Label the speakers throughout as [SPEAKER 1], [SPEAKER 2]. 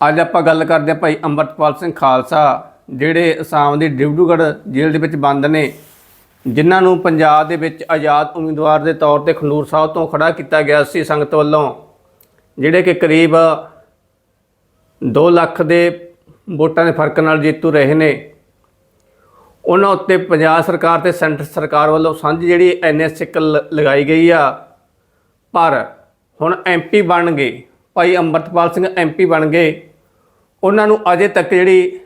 [SPEAKER 1] ਅੱਜ ਆਪਾਂ ਗੱਲ ਕਰਦੇ ਹਾਂ ਭਾਈ ਅੰਮ੍ਰਿਤਪਾਲ ਸਿੰਘ ਖਾਲਸਾ, ਜਿਹੜੇ ਅਸਾਮ ਦੀ ਡਿਬਰੂਗੜ੍ਹ ਜੇਲ੍ਹ ਦੇ ਵਿੱਚ ਬੰਦ ਨੇ, ਜਿਨ੍ਹਾਂ ਨੂੰ ਪੰਜਾਬ ਦੇ ਵਿੱਚ ਆਜ਼ਾਦ ਉਮੀਦਵਾਰ ਦੇ ਤੌਰ ਤੇ ਖੰਡੂਰ ਸਾਹਿਬ ਤੋਂ ਖੜਾ ਕੀਤਾ ਗਿਆ ਸੀ ਸੰਗਤ ਵੱਲੋਂ, ਜਿਹੜੇ ਕਿ ਕਰੀਬ 2 ਲੱਖ ਦੇ ਵੋਟਾਂ ਦੇ ਫ਼ਰਕ ਨਾਲ ਜੇਤੂ ਰਹੇ ਨੇ। ਉਹਨਾਂ ਉੱਤੇ ਪੰਜਾਬ ਸਰਕਾਰ ਤੇ ਸੈਂਟਰ ਸਰਕਾਰ ਵੱਲੋਂ ਸਾਂਝੀ ਜਿਹੜੀ ਐਨਐਸਏ ਲਗਾਈ ਗਈ ਆ, ਪਰ ਹੁਣ ਐਮਪੀ ਬਣ ਗਏ। ਭਾਈ ਅੰਮ੍ਰਿਤਪਾਲ ਸਿੰਘ ਐਮਪੀ ਬਣ ਗਏ। ਉਹਨਾਂ ਨੂੰ ਅਜੇ ਤੱਕ ਜਿਹੜੀ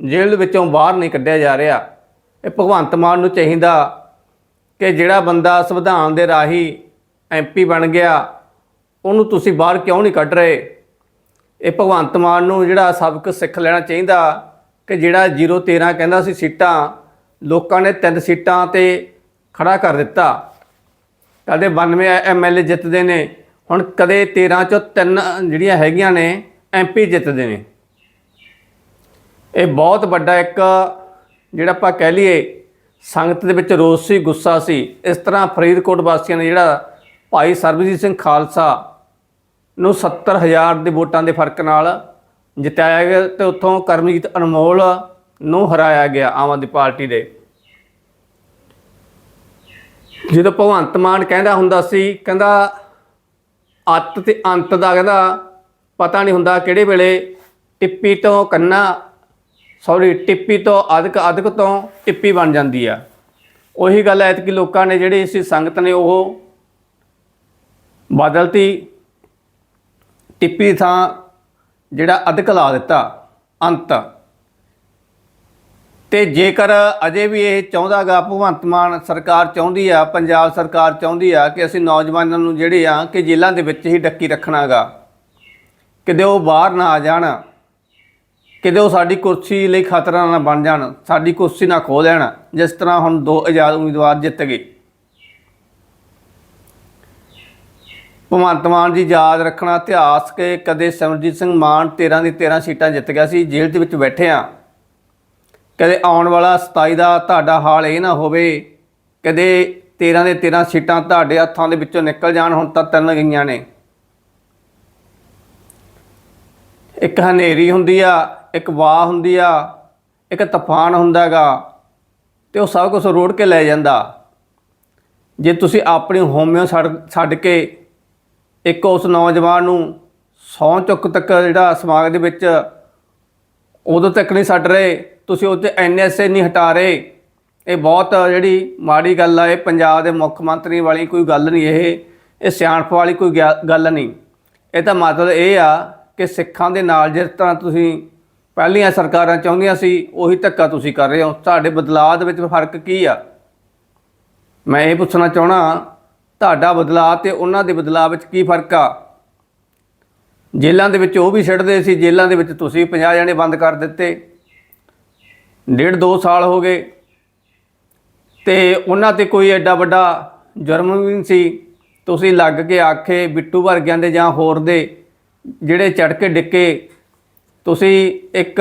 [SPEAKER 1] ਜੇਲ੍ਹ ਵਿੱਚੋਂ ਬਾਹਰ ਨਹੀਂ ਕੱਢਿਆ ਜਾ ਰਿਹਾ। ਇਹ ਭਗਵੰਤ ਮਾਨ ਨੂੰ ਚਾਹੀਦਾ ਕਿ ਜਿਹੜਾ ਬੰਦਾ ਸੰਵਿਧਾਨ ਦੇ ਰਾਹੀਂ ਐਮਪੀ ਬਣ ਗਿਆ, ਉਹਨੂੰ ਤੁਸੀਂ ਬਾਹਰ ਕਿਉਂ ਨਹੀਂ ਕੱਢ ਰਹੇ? ਇਹ ਭਗਵੰਤ ਮਾਨ ਨੂੰ ਜਿਹੜਾ ਸਬਕ ਸਿੱਖ ਲੈਣਾ ਚਾਹੀਦਾ ਕਿ ਜਿਹੜਾ 013 ਕਹਿੰਦਾ ਸੀ ਸੀਟਾਂ, ਲੋਕਾਂ ਨੇ ਤਿੰਨ ਸੀਟਾਂ ਤੇ ਖੜਾ ਕਰ ਦਿੱਤਾ। ਕਦੇ 92 ਐਮਐਲਏ ਜਿੱਤਦੇ ਨੇ। ਹੁਣ ਕਦੇ 13 ਚੋਂ ਤਿੰਨ ਜਿਹੜੀਆਂ ਹੈਗੀਆਂ ਨੇ ਐਮਪੀ ਜਿੱਤਦੇ ਨੇ। ਇਹ ਬਹੁਤ ਵੱਡਾ ਇੱਕ ਜਿਹੜਾ ਆਪਾਂ ਕਹਿ ਲਈਏ, ਸੰਗਤ ਦੇ ਵਿੱਚ ਰੋਸ ਸੀ, ਗੁੱਸਾ ਸੀ। ਇਸ ਤਰ੍ਹਾਂ ਫਰੀਦਕੋਟ ਵਾਸੀਆਂ ਨੇ ਜਿਹੜਾ ਭਾਈ ਸਰਬਜੀਤ ਸਿੰਘ ਖਾਲਸਾ ਨੂੰ 70000 ਦੇ ਵੋਟਾਂ ਦੇ ਫ਼ਰਕ ਨਾਲ ਜਿਤਾਇਆ ਗਿਆ ਤੇ ਉੱਥੋਂ ਕਰਮਜੀਤ ਅਨਮੋਲ ਨੂੰ ਹਰਾਇਆ ਗਿਆ ਆਮ ਆਦਮੀ ਪਾਰਟੀ ਦੇ। ਜਦੋਂ ਭਗਵੰਤ ਮਾਨ ਕਹਿੰਦਾ ਹੁੰਦਾ ਸੀ, ਕਹਿੰਦਾ ਅੱਤ ਤੇ ਅੰਤ ਦਾ ਕਹਿੰਦਾ ਪਤਾ ਨਹੀਂ ਹੁੰਦਾ ਕਿਹੜੇ ਵੇਲੇ ਟਿੱਪੀ ਤੋਂ ਕੰਨਾ ਸੌਰੀ ਟਿੱਪੀ ਤੋਂ ਅਧਿਕ ਅਧਿਕ ਤੋਂ ਟਿੱਪੀ ਬਣ ਜਾਂਦੀ ਆ। ਉਹੀ ਗੱਲ ਐਤ ਕਿ ਲੋਕਾਂ ਨੇ ਜਿਹੜੀ ਇਸ ਸੰਗਤ ਨੇ ਉਹ ਬਦਲਤੀ ਟਿੱਪੀ ਥਾਂ ਜਿਹੜਾ ਅਧਿਕ ਲਾ ਦਿੱਤਾ, ਅੰਤ। ਤੇ ਜੇਕਰ ਅਜੇ ਵੀ ਇਹ ਚਾਹੁੰਦਾਗਾ, ਭਗਵੰਤ ਮਾਨ ਸਰਕਾਰ ਚਾਹੁੰਦੀ ਆ, ਪੰਜਾਬ ਸਰਕਾਰ ਚਾਹੁੰਦੀ ਆ ਕਿ ਅਸੀਂ ਨੌਜਵਾਨਾਂ ਨੂੰ ਜਿਹੜੇ ਆ ਕਿ ਜੇਲ੍ਹਾਂ ਦੇ ਵਿੱਚ ਹੀ ਡੱਕੀ ਰੱਖਣਾਗਾ। ਕਿਤੇ ਉਹ ਬਾਹਰ ਨਾ ਆ ਜਾਣ, ਕਿਤੇ ਉਹ ਸਾਡੀ ਕੁਰਸੀ ਲਈ ਖਤਰਾ ਨਾ ਬਣ ਜਾਣ, ਸਾਡੀ ਕੁਰਸੀ ਨਾ ਖੋ ਲੈਣ, ਜਿਸ ਤਰ੍ਹਾਂ ਹੁਣ ਦੋ ਆਜ਼ਾਦ ਉਮੀਦਵਾਰ ਜਿੱਤ ਗਏ। ਭਗਵੰਤ ਮਾਨ ਜੀ ਯਾਦ ਰੱਖਣਾ, ਇਤਿਹਾਸ ਕਿ ਕਦੇ ਸਿਮਰਜੀਤ ਸਿੰਘ ਮਾਨ 13 ਦੀ 13 ਸੀਟਾਂ ਜਿੱਤ ਗਿਆ ਸੀ, ਜੇਲ੍ਹ ਦੇ ਵਿੱਚ ਬੈਠੇ ਆ। ਕਦੇ ਆਉਣ ਵਾਲਾ 27 ਦਾ ਤੁਹਾਡਾ ਹਾਲ ਇਹ ਨਾ ਹੋਵੇ, ਕਦੇ 13 ਦੇ 13 ਸੀਟਾਂ ਤੁਹਾਡੇ ਹੱਥਾਂ ਦੇ ਵਿੱਚੋਂ ਨਿਕਲ ਜਾਣ, ਹੁਣ ਤਾਂ ਤਿੰਨ ਗਈਆਂ ਨੇ। ਇੱਕ ਹਨੇਰੀ ਹੁੰਦੀ ਆ, ਇੱਕ ਵਾਹ ਹੁੰਦੀ ਆ, ਇੱਕ ਤੂਫਾਨ ਹੁੰਦਾਗਾ ਤੇ ਉਹ ਸਭ ਕੁਝ ਰੋੜ ਕੇ ਲੈ ਜਾਂਦਾ। ਜੇ ਤੁਸੀਂ ਆਪਣੀ ਹੋਮਿਓ ਛੱਡ ਛੱਡ ਕੇ ਇੱਕ ਉਸ ਨੌਜਵਾਨ ਨੂੰ ਸੌਂ ਚੁੱਕ ਤੱਕ ਜਿਹੜਾ ਸਮਾਜ ਦੇ ਵਿੱਚ ਉਦੋਂ ਤੱਕ ਨਹੀਂ ਛੱਡ ਰਹੇ ਤੁਸੀਂ ਉਹ 'ਤੇ ਐਨਐਸਏ ਨਹੀਂ ਹਟਾ ਰਹੇ। ਇਹ ਬਹੁਤ ਜਿਹੜੀ ਮਾੜੀ ਗੱਲ ਆ, ਇਹ ਪੰਜਾਬ ਦੇ ਮੁੱਖ ਮੰਤਰੀ ਵਾਲੀ ਕੋਈ ਗੱਲ ਨਹੀਂ ਇਹ। ਇਹ ਸਿਆਣਪ ਵਾਲੀ ਕੋਈ ਗਿਆ- ਗੱਲ ਨਹੀਂ। ਇਹ ਤਾਂ ਮਤਲਬ ਇਹ ਆ ਕਿ ਸਿੱਖਾਂ ਦੇ ਨਾਲ ਜਿਸ ਤਰ੍ਹਾਂ ਤੁਸੀਂ ਪਹਿਲੀਆਂ ਸਰਕਾਰਾਂ ਚਾਹੁੰਦੀਆਂ ਸੀ, ਉਹੀ ਧੱਕਾ ਤੁਸੀਂ ਕਰ ਰਹੇ ਹੋ। ਤੁਹਾਡੇ ਬਦਲਾਅ ਦੇ ਵਿੱਚ ਫ਼ਰਕ ਕੀ ਆ? ਮੈਂ ਇਹ ਪੁੱਛਣਾ ਚਾਹਣਾ ਤੁਹਾਡਾ ਬਦਲਾਅ ਤੇ ਉਹਨਾਂ ਦੇ ਬਦਲਾਅ ਵਿੱਚ ਕੀ ਫ਼ਰਕ ਆ? ਜੇਲ੍ਹਾਂ ਦੇ ਵਿੱਚ ਉਹ ਵੀ ਛੱਡਦੇ ਸੀ, ਜੇਲ੍ਹਾਂ ਦੇ ਵਿੱਚ ਤੁਸੀਂ 50 ਜਣੇ ਬੰਦ ਕਰ ਦਿੱਤੇ। ਡੇਢ ਦੋ ਸਾਲ ਹੋ ਗਏ। ਤੇ ਉਹਨਾਂ ਤੇ ਕੋਈ ਐਡਾ ਵੱਡਾ ਜੁਰਮ ਵੀ ਨਹੀਂ ਸੀ। ਤੁਸੀਂ ਲੱਗ ਕੇ ਆਖੇ ਬਿੱਟੂ ਵਰਗਿਆਂ ਦੇ ਜਾਂ ਹੋਰ ਦੇ ਜਿਹੜੇ ਚੜ ਕੇ ਡਿੱਕੇ। ਤੁਸੀਂ ਇੱਕ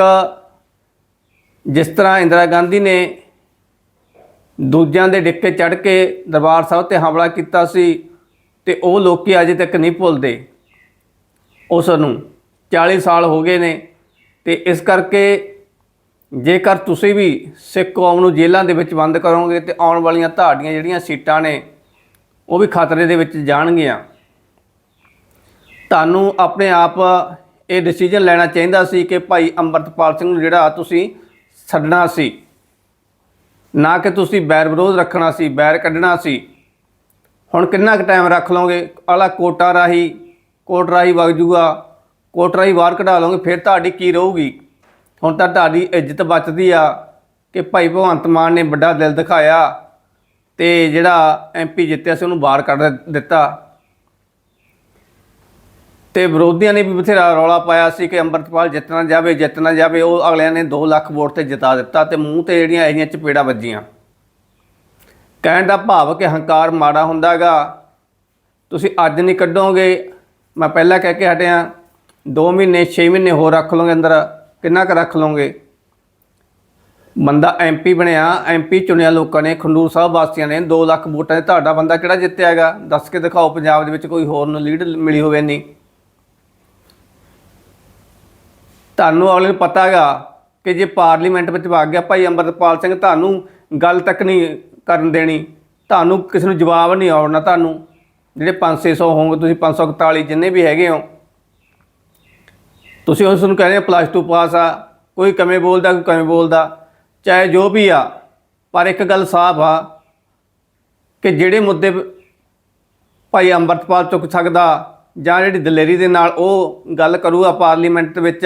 [SPEAKER 1] ਜਿਸ ਤਰ੍ਹਾਂ ਇੰਦਰਾ ਗਾਂਧੀ ਨੇ ਦੂਜਿਆਂ ਦੇ ਡਿੱਕੇ ਚੜ ਕੇ ਦਰਬਾਰ ਸਾਹਿਬ ਤੇ ਹਮਲਾ ਕੀਤਾ ਸੀ ਤੇ ਉਹ ਲੋਕੀ ਅਜੇ ਤੱਕ ਨਹੀਂ ਭੁੱਲਦੇ। ਉਸ ਨੂੰ 40 ਸਾਲ ਹੋ ਗਏ ਨੇ ਤੇ ਇਸ ਕਰਕੇ ਜੇਕਰ ਤੁਸੀਂ ਵੀ ਸਿੱਖ ਕੌਮ ਨੂੰ ਜੇਲ੍ਹਾਂ ਦੇ ਵਿੱਚ ਬੰਦ ਕਰੋਗੇ ਤੇ ਆਉਣ ਵਾਲੀਆਂ ਤੁਹਾਡੀਆਂ ਜਿਹੜੀਆਂ ਸੀਟਾਂ ਨੇ, ਉਹ ਵੀ ਖਤਰੇ ਦੇ ਵਿੱਚ ਜਾਣਗੀਆਂ। ਤੁਹਾਨੂੰ ਆਪਣੇ ਆਪ ਇਹ ਡਿਸੀਜਨ ਲੈਣਾ ਚਾਹੀਦਾ ਸੀ ਕਿ ਭਾਈ ਅੰਮ੍ਰਿਤਪਾਲ ਸਿੰਘ ਨੂੰ ਜਿਹੜਾ ਤੁਸੀਂ ਛੱਡਣਾ ਸੀ, ਨਾ ਕਿ ਤੁਸੀਂ ਬੈਰ ਵਿਰੋਧ ਰੱਖਣਾ ਸੀ, ਬੈਰ ਕੱਢਣਾ ਸੀ। ਹੁਣ ਕਿੰਨਾ ਕੁ ਟਾਈਮ ਰੱਖ ਲਓਗੇ? ਆਲਾ ਕੋਟਾ ਰਾਹੀਂ, ਕੋਟ ਰਾਹੀਂ ਵਗ ਜੂਗਾ, ਕੋਟ ਰਾਹੀਂ ਬਾਹਰ ਕਢਾ ਲਓਗੇ, ਫਿਰ ਤੁਹਾਡੀ ਕੀ ਰਹੂਗੀ? ਹੁਣ ਤਾਂ ਤੁਹਾਡੀ ਇੱਜ਼ਤ ਬਚਦੀ ਆ ਕਿ ਭਾਈ ਭਗਵੰਤ ਮਾਨ ਨੇ ਵੱਡਾ ਦਿਲ ਦਿਖਾਇਆ ਤੇ ਜਿਹੜਾ ਐਮਪੀ ਜਿੱਤਿਆ ਸੀ ਉਹਨੂੰ ਬਾਹਰ ਕੱਢ ਦਿੱਤਾ। ਤੇ ਵਿਰੋਧੀਆਂ ਨੇ ਵੀ ਬਥੇਰਾ ਰੌਲਾ ਪਾਇਆ ਸੀ ਕਿ ਅੰਮ੍ਰਿਤਪਾਲ ਜਿੱਤਣਾ ਜਾਵੇ ਜਿੱਤਣਾ ਜਾਵੇ, ਉਹ ਅਗਲਿਆਂ ਨੇ 2 ਲੱਖ ਵੋਟ ਤੇ ਜਿਤਾ ਦਿੱਤਾ ਤੇ ਮੂੰਹ ਤੇ ਜਿਹੜੀਆਂ ਇਹਦੀਆਂ ਚਪੇੜਾਂ ਵੱਜੀਆਂ। ਕਹਿਣ ਦਾ ਭਾਵ ਕਿ ਹੰਕਾਰ ਮਾੜਾ ਹੁੰਦਾਗਾ। ਤੁਸੀਂ ਅੱਜ ਨਹੀਂ ਕੱਢੋਗੇ, ਮੈਂ ਪਹਿਲਾਂ ਕਹਿ ਕੇ ਹਟਿਆ 2 ਮਹੀਨੇ 6 ਮਹੀਨੇ ਹੋਰ ਰੱਖ ਲਓਗੇ ਅੰਦਰ। ਕਿੰਨਾ ਕੁ ਰੱਖ ਲਓਗੇ? ਬੰਦਾ ਐਮਪੀ ਬਣਿਆ ਐਮਪੀ ਚੁਣਿਆ ਲੋਕਾਂ ਨੇ, ਖੰਡੂਰ ਸਾਹਿਬ ਵਾਸੀਆਂ ਨੇ 2 ਲੱਖ ਵੋਟਾਂ ਦੇ ਤੁਹਾਡਾ ਬੰਦਾ ਕਿਹੜਾ ਜਿੱਤਿਆ ਹੈਗਾ? ਦੱਸ ਕੇ ਦਿਖਾਓ ਪੰਜਾਬ ਦੇ ਵਿੱਚ ਕੋਈ ਹੋਰ ਨੂੰ ਲੀਡ ਮਿਲੀ ਹੋਵੇ ਨਹੀਂ ਤੁਹਾਨੂੰ ਅਗਲੇ ਨੂੰ ਪਤਾ ਹੈਗਾ ਕਿ ਜੇ ਪਾਰਲੀਮੈਂਟ ਵਿੱਚ ਵਗ ਗਿਆ, ਭਾਈ ਅੰਮ੍ਰਿਤਪਾਲ ਸਿੰਘ ਤੁਹਾਨੂੰ ਗੱਲ ਤੱਕ ਨਹੀਂ ਕਰਨ ਦੇਣੀ। ਤੁਹਾਨੂੰ ਕਿਸੇ ਨੂੰ ਜਵਾਬ ਨਹੀਂ ਆਉਣਾ ਤੁਹਾਨੂੰ। ਜਿਹੜੇ 500 ਹੋਣਗੇ, ਤੁਸੀਂ 541 ਜਿੰਨੇ ਵੀ ਹੈਗੇ ਹੋ ਤੁਸੀਂ ਉਸ ਨੂੰ ਕਹਿੰਦੇ ਪਲੱਸ 2 ਪਾਸ ਆ, ਕੋਈ ਕਵੇਂ ਬੋਲਦਾ, ਕੋਈ ਕਵੇਂ ਬੋਲਦਾ, ਚਾਹੇ ਜੋ ਵੀ ਆ, ਪਰ ਇੱਕ ਗੱਲ ਸਾਫ਼ ਆ ਕਿ ਜਿਹੜੇ ਮੁੱਦੇ ਭਾਈ ਅੰਮ੍ਰਿਤਪਾਲ ਚੁੱਕ ਸਕਦਾ ਜਾਂ ਜਿਹੜੀ ਦਲੇਰੀ ਦੇ ਨਾਲ ਉਹ ਗੱਲ ਕਰੂਗਾ ਪਾਰਲੀਮੈਂਟ ਵਿੱਚ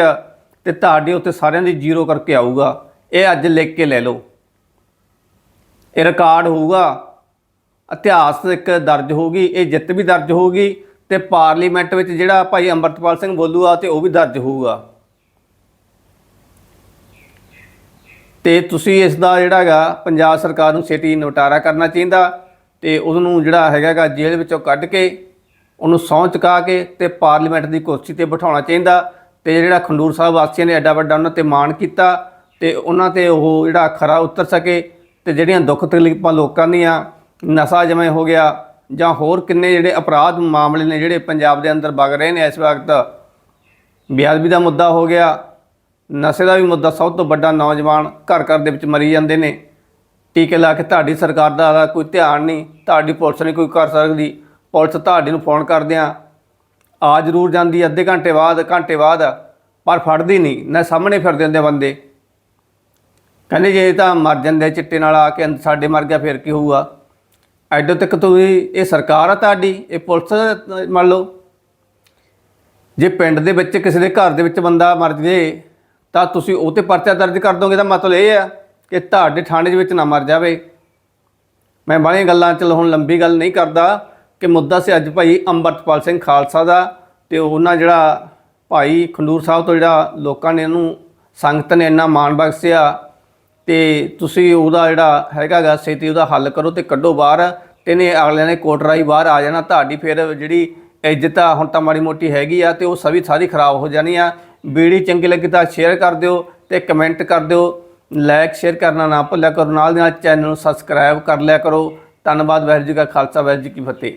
[SPEAKER 1] ਤੇ ਤੁਹਾਡੇ ਉੱਤੇ ਸਾਰਿਆਂ ਦੀ ਜ਼ੀਰੋ ਕਰਕੇ ਆਊਗਾ, ਇਹ ਅੱਜ ਲਿਖ ਕੇ ਲੈ ਲਓ। ਇਹ ਰਿਕਾਰਡ ਹੋਊਗਾ, ਇਤਿਹਾਸ ਇੱਕ ਦਰਜ ਹੋਊਗੀ, ਇਹ ਜਿੱਤ ਵੀ ਦਰਜ ਹੋਊਗੀ ਤੇ ਪਾਰਲੀਮੈਂਟ ਵਿੱਚ ਜਿਹੜਾ ਭਾਈ ਅੰਮ੍ਰਿਤਪਾਲ ਸਿੰਘ ਬੋਲੂਗਾ ਤੇ ਉਹ ਵੀ ਦਰਜ ਹੋਊਗਾ। ਤੇ ਤੁਸੀਂ ਇਸ ਦਾ ਜਿਹੜਾ ਹੈਗਾ, ਪੰਜਾਬ ਸਰਕਾਰ ਨੂੰ ਛੇਤੀ ਨਿਪਟਾਰਾ ਕਰਨਾ ਚਾਹੀਦਾ ਤੇ ਉਹਨੂੰ ਜਿਹੜਾ ਹੈਗਾਗਾ ਜੇਲ੍ਹ ਵਿੱਚੋਂ ਕੱਢ ਕੇ, ਉਹਨੂੰ ਸਹੁੰ ਚੁਕਾ ਕੇ ਤੇ ਪਾਰਲੀਮੈਂਟ ਦੀ ਕੁਰਸੀ ਤੇ ਬਿਠਾਉਣਾ ਚਾਹੀਦਾ ਤੇ ਜਿਹੜਾ ਖੰਡੂਰ ਸਾਹਿਬ ਵਾਸੀਆਂ ਨੇ ਐਡਾ ਵੱਡਾ ਉਹਨਾਂ ਤੇ ਮਾਣ ਕੀਤਾ ਤੇ ਉਹਨਾਂ ਤੇ ਉਹ ਜਿਹੜਾ ਖਰਾ ਉਤਰ ਸਕੇ ਤੇ ਜਿਹੜੀਆਂ ਦੁੱਖ ਤਕਲੀਫਾਂ ਲੋਕਾਂ ਦੀਆਂ, ਨਸ਼ਾ ਜਮੇ ਹੋ ਗਿਆ ਜਾਂ ਹੋਰ ਕਿੰਨੇ ਜਿਹੜੇ ਅਪਰਾਧ ਮਾਮਲੇ ਨੇ ਜਿਹੜੇ ਪੰਜਾਬ ਦੇ ਅੰਦਰ ਵਗ ਰਹੇ ਨੇ ਇਸ ਵਕਤ? ਬੇਅਦਬੀ ਦਾ ਮੁੱਦਾ ਹੋ ਗਿਆ। ਨਸ਼ੇ ਦਾ ਵੀ ਮੁੱਦਾ ਸਭ ਤੋਂ ਵੱਡਾ ਨੌਜਵਾਨ ਘਰ ਘਰ ਦੇ ਵਿੱਚ ਮਰੀ ਜਾਂਦੇ ਨੇ। ਟੀਕੇ ਲਾ ਕੇ ਤੁਹਾਡੀ ਸਰਕਾਰ ਦਾ ਕੋਈ ਧਿਆਨ ਨਹੀਂ ਤੁਹਾਡੀ ਪੁਲਿਸ ਨਹੀਂ ਕੋਈ ਕਰ ਸਕਦੀ। ਪੁਲਿਸ ਤੁਹਾਡੇ ਨੂੰ ਫੋਨ ਕਰਦਿਆਂ ਆ। ਜ਼ਰੂਰ ਜਾਂਦੀ ਹੈ, ਅੱਧੇ ਘੰਟੇ ਬਾਅਦ ਘੰਟੇ ਬਾਅਦ ਪਰ ਫੜਦੀ ਨਹੀਂ ਨਾ ਸਾਹਮਣੇ ਫਿਰਦੇ ਹੁੰਦੇ ਬੰਦੇ। ਕਹਿੰਦੇ ਜੇ ਤਾਂ ਮਰ ਜਾਂਦੇ ਚਿੱਟੇ ਨਾਲ ਆ ਕੇ ਸਾਡੇ ਮਰ ਗਿਆ ਫਿਰ ਕੀ ਹੋਊਗਾ? ਐਡੋ ਤੱਕ ਤੁਸੀਂ ਇਹ ਸਰਕਾਰ ਆ ਤੁਹਾਡੀ, ਇਹ ਪੁਲਿਸ ਮੰਨ ਲਓ। ਜੇ ਪਿੰਡ ਦੇ ਵਿੱਚ ਕਿਸੇ ਦੇ ਘਰ ਦੇ ਵਿੱਚ ਬੰਦਾ ਮਰ ਜੇ, ਤਾਂ ਤੁਸੀਂ ਉਹ ਤੇ ਪਰਚਾ ਦਰਜ ਕਰ ਦੋਗੇ, ਤਾਂ ਮਤਲਬ ਇਹ ਆ ਕਿ ਤੁਹਾਡੇ ਥਾਣੇ ਦੇ ਵਿੱਚ ਨਾ ਮਰ ਜਾਵੇ। ਮੈਂ ਬਾਹਲੀਆਂ ਗੱਲਾਂ, ਚਲ ਹੁਣ ਲੰਬੀ ਗੱਲ ਨਹੀਂ ਕਰਦਾ ਕਿ ਮੁੱਦਾ ਸੀ ਅੱਜ ਭਾਈ ਅੰਮ੍ਰਿਤਪਾਲ ਸਿੰਘ ਖਾਲਸਾ ਦਾ ਤੇ ਉਹਨਾਂ ਜਿਹੜਾ ਭਾਈ ਖੰਡੂਰ ਸਾਹਿਬ ਤੋਂ ਜਿਹੜਾ ਲੋਕਾਂ ਨੇ ਇਹਨੂੰ ਸੰਗਤ ਨੇ ਇੰਨਾ ਮਾਣ ਬਖਸ਼ਿਆ ਤੇ ਤੁਸੀਂ ਉਹਦਾ ਜਿਹੜਾ ਹੈਗਾ ਗਾ ਛੇਤੀ ਉਹਦਾ ਹੱਲ ਕਰੋ ਤੇ ਕੱਢੋ ਬਾਹਰ। ਤੇ ਨੇ ਅਗਲਿਆਂ ਨੇ ਕੋਟ ਰਾਈ ਬਾਹਰ ਆ ਜਾਣਾ, ਤੁਹਾਡੀ ਫਿਰ ਜਿਹੜੀ ਇੱਜ਼ਤ ਆ, ਹੁਣ ਤਾਂ ਮਾੜੀ ਮੋਟੀ ਹੈਗੀ ਆ ਤੇ ਉਹ ਸਭੀ ਸਾਰੀ ਖਰਾਬ ਹੋ ਜਾਣੀ ਆ। ਵੀਡੀਓ ਚੰਗੀ ਲੱਗੀ ਤਾਂ ਸ਼ੇਅਰ ਕਰ ਦਿਓ ਤੇ ਕਮੈਂਟ ਕਰ ਦਿਓ। ਲਾਈਕ ਸ਼ੇਅਰ ਕਰਨਾ ਨਾ ਭੁੱਲਿਆ ਕਰੋ। ਨਾਲ ਦੀ ਨਾਲ ਚੈਨਲ ਨੂੰ ਸਬਸਕ੍ਰਾਈਬ ਕਰ ਲਿਆ ਕਰੋ। ਧੰਨਵਾਦ, ਵਾਹਿਗੁਰੂ ਜੀ ਕਾ ਖਾਲਸਾ, ਵਾਹਿਗੁਰੂ ਜੀ ਕੀ ਫਤਿਹ।